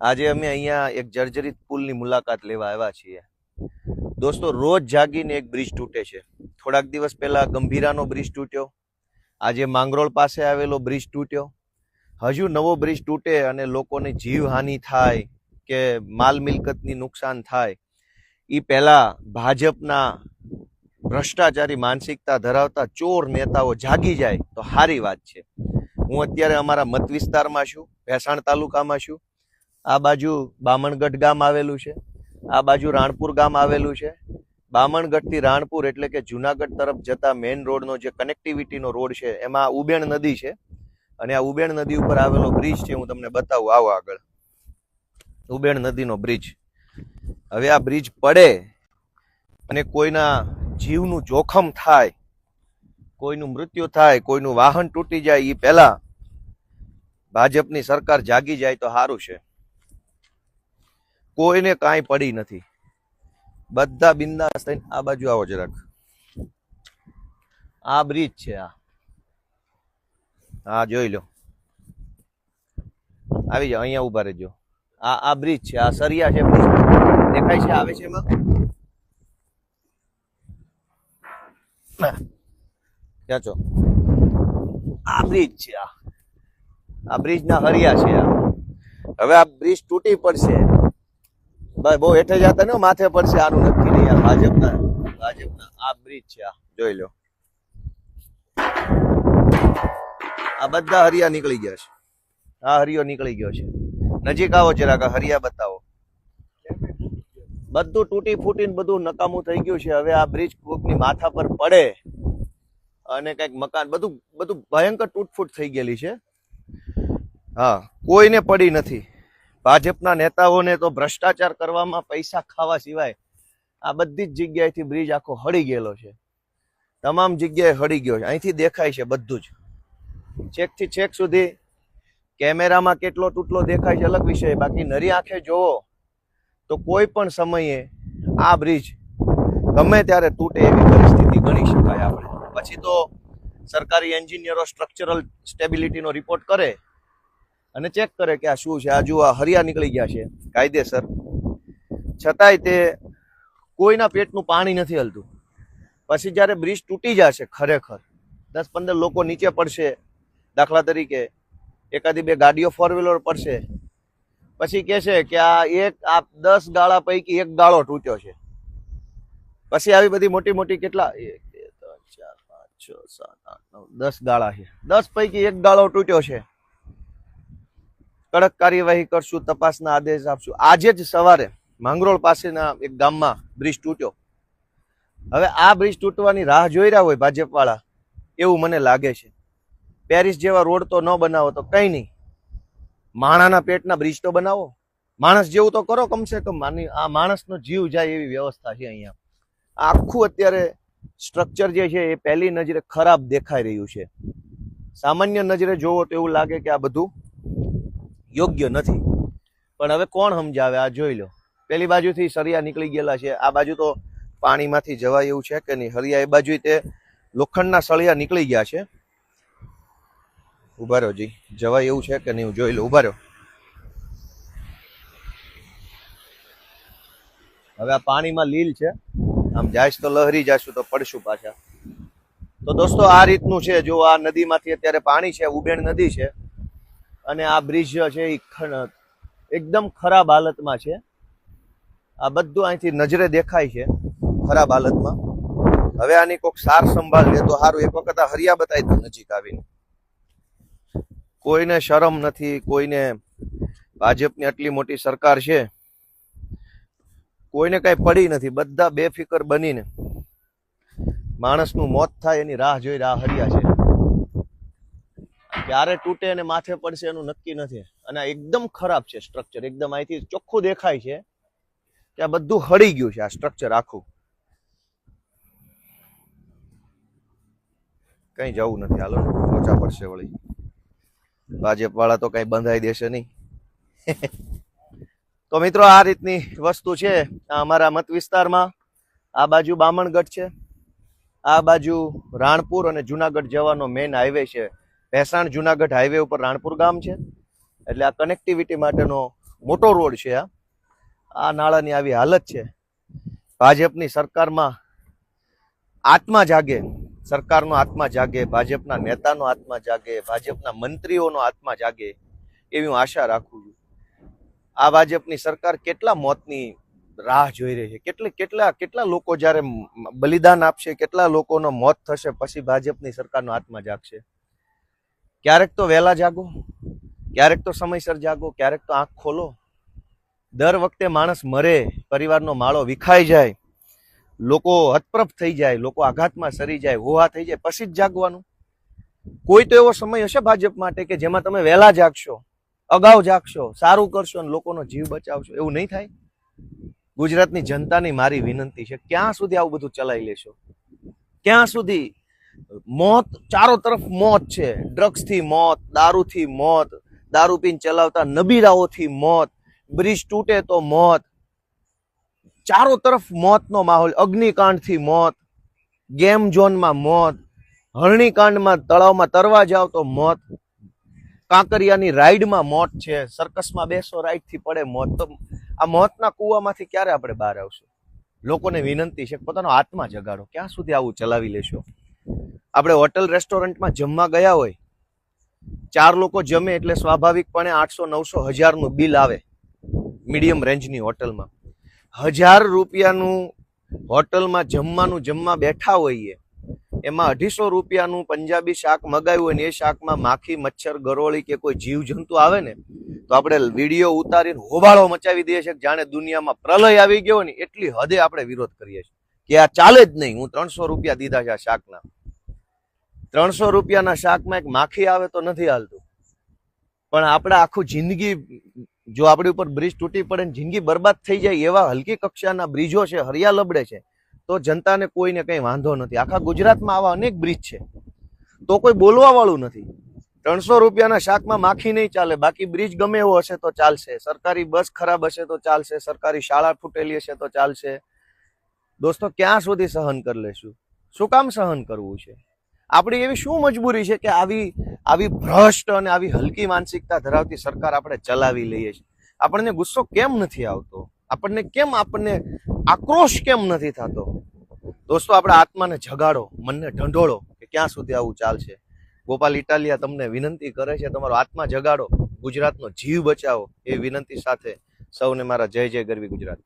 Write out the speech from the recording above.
આજે અમે અહીંયા એક જર્જરિત પુલની મુલાકાત લેવા આવ્યા છીએ. દોસ્તો, રોજ જાગીને એક બ્રિજ તૂટે છે. થોડાક દિવસ પહેલાં ગંભીરાનો બ્રિજ તૂટ્યો. આજે માંગરોળ પાસે આવેલો બ્રિજ તૂટ્યો. હજુ નવો બ્રિજ તૂટે અને લોકોને જીવહાનિ થાય કે માલ મિલકતની નુકસાન થાય એ પહેલાં ભાજપના ભ્રષ્ટાચારી માનસિકતા ધરાવતા ચોર નેતાઓ જાગી જાય તો સારી વાત છે. હું અત્યારે અમારા મત વિસ્તારમાં છું, ભેસાણ તાલુકામાં છું. આ બાજુ બામણગઢ ગામ આવેલું છે. આ બાજુ રાણપુર ગામ આવેલું છે. બામણગઢથી રાણપુર એટલે કે જુનાગઢ તરફ જતા મેઇન રોડનો જે કનેક્ટિવિટીનો રોડ છે, એમાં ઉબેણ નદી છે. અને આ ઉબેણ નદી ઉપર આવેલો બ્રિજ છે, હું તમને બતાવું, આવો આગળ. ઉબેણ નદીનો બ્રિજ હવે આ બ્રિજ પડે અને કોઈના જીવનું જોખમ થાય, કોઈનું મૃત્યુ થાય, કોઈનું વાહન તૂટી જાય એ પહેલા ભાજપની સરકાર જાગી જાય તો સારું છે. કોઈને કાંઈ પડી નથી. બધા બિંદાસ થઈને આ બાજુ આવો જરાક. આ બ્રિજ છે આ. હા, જોઈ લો. આવી જાઓ, અહીંયા ઊભા રહેજો. આ આ બ્રિજ છે, આ સરિયા છે દેખાય છે, આવે છે એમાં? ક્યાં છો? આ બ્રિજ છે, આ. આ બ્રિજ ના હરિયા છે, આ. હવે આ બ્રિજ તૂટી પડશે. ભાઈ, બહુ હેઠે જતા ને માથે પડશે આનું નક્કી નહીં આ ભાજપના ભાજપના. આ બ્રિજ છે, આ, જોઈ લો. આ બધા હરિયા નીકળી ગયા છે. આ હરિયો નીકળી ગયો છે. નજીક આવો જરાક હરિયા બતાવો. બધું તૂટી ફૂટીને બધું નકામું થઈ ગયું છે. હવે આ બ્રિજ કોકની માથા પર પડે અને કંઈક મકાન, બધું બધું ભયંકર તૂટફૂટ થઈ ગયેલી છે. હા, કોઈને પડી નથી. ભાજપના નેતાઓને તો ભ્રષ્ટાચાર કરવામાં પૈસા ખાવા સિવાય આ બધી જ જગ્યાએથી બ્રિજ આખો હળી ગયેલો છે. તમામ જગ્યાએ હળી ગયો છે. અહીંથી દેખાય છે બધું જ. છેકથી છેક સુધી કેમેરામાં કેટલો તૂટલો દેખાય છે અલગ વિષય. બાકી નરી આંખે જોવો તો કોઈ પણ સમયે આ બ્રિજ ગમે ત્યારે તૂટે એવી પરિસ્થિતિ ગણી શકાય આપણે. પછી તો સરકારી એન્જિનિયરો સ્ટ્રક્ચરલ સ્ટેબિલિટીનો રિપોર્ટ કરે. અને ચેક કરે કે આ શું છે? આ જુઓ, આ હરિયા નીકળી ગયા છે. કાયદેસર. છતાંય તે કોઈના પેટનું પાણી નથી હલતું. પછી જ્યારે બ્રિજ તૂટી જશે ખરેખર, દસ પંદર લોકો નીચે પડશે, દાખલા તરીકે એકાદી બે ગાડીઓ ફોર વ્હીલર પડશે. પછી કહે છે કે આ એક, આ દસ ગાળા પૈકી એક ગાળો તૂટ્યો છે. પછી આવી બધી મોટી મોટી કેટલા? એક, બે, ત્રણ, ચાર, પાંચ, છ, સાત, આઠ, નવ, દસ ગાળા છે. દસ પૈકી એક ગાળો તૂટ્યો છે. કડક કાર્યવાહી કરશું, તપાસના આદેશ આપશું. આજે જ સવારે માંગરોળ પાસેના એક ગામમાં બ્રિજ તૂટ્યો. હવે આ બ્રિજ તૂટવાની રાહ જોઈ રહ્યા હોય ભાજપવાળા, એવું મને લાગે છે. પેરિસ જેવા રોડ તો ન બનાવો તો કંઈ નહીં. માણાના પેટના બ્રિજ તો બનાવો. માણસ જેવું તો કરો કમસે કમ. માની આ માણસનો જીવ જાય એવી વ્યવસ્થા છે અહીંયા. આખું અત્યારે સ્ટ્રક્ચર જે છે એ પહેલી નજરે ખરાબ દેખાઈ રહ્યું છે. સામાન્ય નજરે જોવો તો એવું લાગે કે આ બધું યોગ્ય નથી. પણ હવે કોણ સમજાવે? આ જોઈ લો. પેલી બાજુથી સરિયા નીકળી ગયેલા છે. આ બાજુ તો પાણીમાંથી જવાય એવું છે કે નહીં? હરિયા એ બાજુ તે લોખંડના સળિયા નીકળી ગયા છે. ઊભા રહ્યો જી. જવાય એવું છે કે નહીં? હું જોઈ લો. ઊભા રહ્યો હવે આ પાણીમાં લીલ છે. આમ જાઈશ તો લહરી જાશું તો પડશું પાછા. તો દોસ્તો, આ રીતનું છે. જો આ નદીમાંથી અત્યારે પાણી છે, ઉબેણ નદી છે અને આ બ્રિજ છે એ એકદમ ખરાબ હાલતમાં છે. આ બધું અહીંથી નજરે દેખાય છે ખરાબ હાલતમાં. હવે આની કોઈક સાર સંભાળ લે તો સારું એક વખત આ હરિયા બતાવી દઉં નજીક આવીને. કોઈને શરમ નથી, કોઈને ભાજપની આટલી મોટી સરકાર છે. કોઈને કઈ પડી નથી, બધા બેફિકર બનીને. માણસનું મોત થાય એની રાહ જોઈ રાહ હરિયા છે. ક્યારે તૂટે અને માથે પડશે એનું નક્કી નથી. અને આ એકદમ ખરાબ છે સ્ટ્રક્ચર એકદમ અહીંથી ચોખ્ખું દેખાય છે કે આ બધું હળી ગયું છે, આ સ્ટ્રક્ચર આખું. કઈ જવું નથી. હાલો ઓછા પડશે વળી. ભાજપ વાળા તો કઈ બંધાઈ દેશે નહીં. તો મિત્રો, આ રીતની વસ્તુ છે અમારા મત વિસ્તારમાં. આ બાજુ બામણગઢ છે. આ બાજુ રાણપુર અને જુનાગઢ જવાનો મેઇન હાઈવે છે. ભેસાણ જુનાગઢ હાઈવે ઉપર રાણપુર ગામ છે. એટલે આ કનેક્ટિવિટી માટેનો મોટો રોડ છે આ. આ નાળાની આવી હાલત છે. ભાજપની સરકારમાં આત્મા જાગે, સરકારનો આત્મા જાગે, ભાજપના નેતાનો આત્મા જાગે, ભાજપના મંત્રીઓનો આત્મા જાગે એવી હું આશા રાખું છું. આ ભાજપની સરકાર કેટલા મોતની રાહ જોઈ રહી છે? કેટલે, કેટલા કેટલા લોકો જ્યારે બલિદાન આપશે, કેટલા લોકોનો મોત થશે, પછી ભાજપની સરકારનો આત્મા જાગશે? ક્યારેક તો વહેલા જાગો, ક્યારેક તો સમયસર જાગો, ક્યારેક તો આંખ ખોલો. દર વખતે માણસ મરે, પરિવારનો માળો વિખાઈ જાય, લોકો હતપ્રભ થઈ જાય, લોકો આઘાતમાં સરી જાય, હોહા થઈ જાય, પછી જ જાગવાનું. કોઈ તો એવો સમય હશે ભાજપ માટે કે જેમાં તમે વહેલા જાગશો, અગાઉ જાગશો, સારું કરશો અને લોકોનો જીવ બચાવશો, એવું નહીં થાય? ગુજરાતની જનતાની મારી વિનંતી છે, ક્યાં સુધી આવું બધું ચલાવી લેશો? ક્યાં સુધી મોત, ચારો તરફ મોત છે. ડ્રગ્સથી મોત, દારૂથી મોત, દારૂ પીને ચલાવતા નબીરાઓથી મોત, બ્રિજ તૂટે તો મોત, ચારો તરફ મોતનો માહોલ, અગ્નિકાંડથી મોત, ગેમ ઝોનમાં મોત, હરણીકાંડમાં તળાવમાં તરવા જાવ તો મોત, કાંકરિયાની રાઈડમાં મોત છે, સર્કસમાં બેસો, રાઈડથી પડે મોત. તો આ મોતના કૂવામાંથી ક્યારે આપણે બહાર આવશું? લોકોને વિનંતી છે પોતાનો આત્મા જગાડો. ક્યાં સુધી આવું ચલાવી લેશો? આપણે હોટલ રેસ્ટોરન્ટમાં જમવા ગયા હોય, ચાર લોકો જમે એટલે સ્વાભાવિકપણે આઠસો, નવસો, હજારનું બિલ આવે મીડિયમ રેન્જની હોટલમાં. હજાર રૂપિયાનું હોટલમાં જમવાનું જમવા બેઠા હોઈએ, એમાં અઢીસો રૂપિયાનું પંજાબી શાક મગાવ્યું હોય ને એ શાકમાં માખી, મચ્છર, ગરોળી કે કોઈ જીવજંતુ આવે ને, તો આપણે વીડિયો ઉતારીને હોબાળો મચાવી દઈએ છીએ જાણે દુનિયામાં પ્રલય આવી ગયો ને એટલી હદે આપણે વિરોધ કરીએ છીએ કે આ ચાલે જ નહીં. હું ત્રણસો રૂપિયા દીધા છે આ શાકના. ત્રણસો રૂપિયાના શાકમાં એક માખી આવે તો નથી હાલતું. પણ આપણે આખું જિંદગી જો આપણી ઉપર બ્રિજ તૂટી પડે ને જિંદગી બરબાદ થઈ જાય એવા હલકી કક્ષાના બ્રિજો છે હરિયા લબડે છે, તો જનતાને કોઈને કંઈ વાંધો નથી. આખા ગુજરાતમાં આવા અનેક બ્રિજ છે. તો કોઈ બોલવાવાળું નથી. ત્રણસો રૂપિયાના શાકમાં માખી નહીં ચાલે. બાકી બ્રિજ ગમે એવો હશે તો ચાલશે. સરકારી બસ ખરાબ હશે તો ચાલશે. સરકારી શાળા ફૂટેલી હશે તો ચાલશે. દોસ્તો, ક્યાં સુધી સહન કરી લેશું? શું કામ સહન કરવું છે? આપણી એવી શું મજબૂરી છે કે આવી આવી ભ્રષ્ટ અને આવી હલકી માનસિકતા ધરાવતી સરકાર આપણે ચલાવી લઈએ છીએ? આપણને ગુસ્સો કેમ નથી આવતો? આપણને કેમ આપણને આક્રોશ કેમ નથી થતો? દોસ્તો, આપણા આત્માને જગાડો, મનને ઢંઢોળો કે ક્યાં સુધી આવું ચાલશે? ગોપાલ ઇટાલિયા તમને વિનંતી કરે છે, તમારો આત્મા જગાડો, ગુજરાતનો જીવ બચાવો એ વિનંતી સાથે સૌને મારા જય જય ગરવી ગુજરાત.